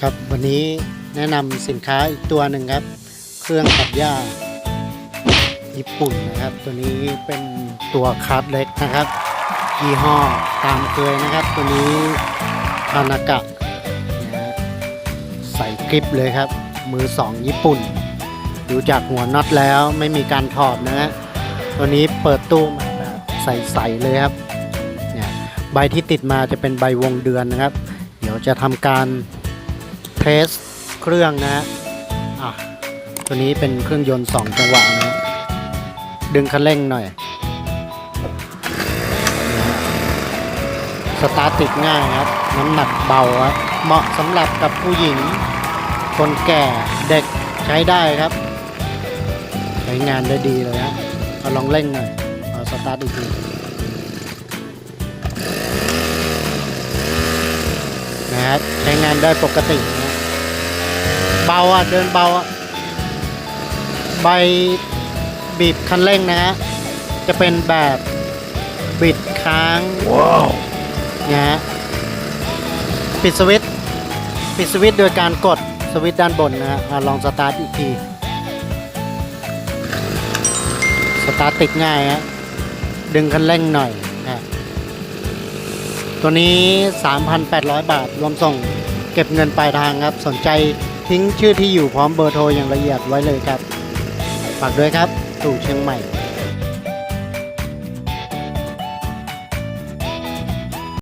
ครับวันนี้แนะนำสินค้าอีกตัวหนึ่งครับ เครื่องตัดหญ้าญี่ปุ่นนะครับ ตัวนี้เป็นตัวคาร์ดเล็กนะครับยี่ห้อตามเคยนะครับ ตัวนี้ทานากะนะใส่กริปเลยครับ มือสองญี่ปุ่น ดูจากหัวน็อตแล้วไม่มีการถอดนะฮะตัวนี้เปิดตู้มาแบบใสๆเลยครับเนี่ยใบที่ติดมาจะเป็นใบวงเดือนนะครับ เดี๋ยวจะทำการ เทสเครื่องนะอะตัวนี้เป็นเครื่องยนต์ 2 จังหวะนะ ดึงคันเร่งหน่อย สตาร์ทติดง่ายครับ น้ำหนักเบาครับ เหมาะสำหรับกับผู้หญิง คนแก่เด็กใช้ได้ครับ ใช้งานได้ดีเลยฮะเอาลองเร่งหน่อย เอาสตาร์ทอีกทีนะครับใช้งานได้ปกติ เบาอะ เดินเบาอะ ใบบีบคันเร่งนะฮะ จะเป็นแบบบิดค้างนะฮะ ปิดสวิตช์ปิดสวิตช์โดยการกดสวิตช์ด้านบนนะฮะอะลองสตาร์ทอีกที สตาร์ทติดง่ายฮะ ดึงคันเร่งหน่อยนะตัวนี้ 3,800 บาท รวมส่งเก็บเงินปลายทางครับ สนใจ ทิ้งชื่อที่อยู่พร้อมเบอร์โทรอย่างละเอียดไว้เลยครับ ฝากด้วยครับตู่เชียงใหม่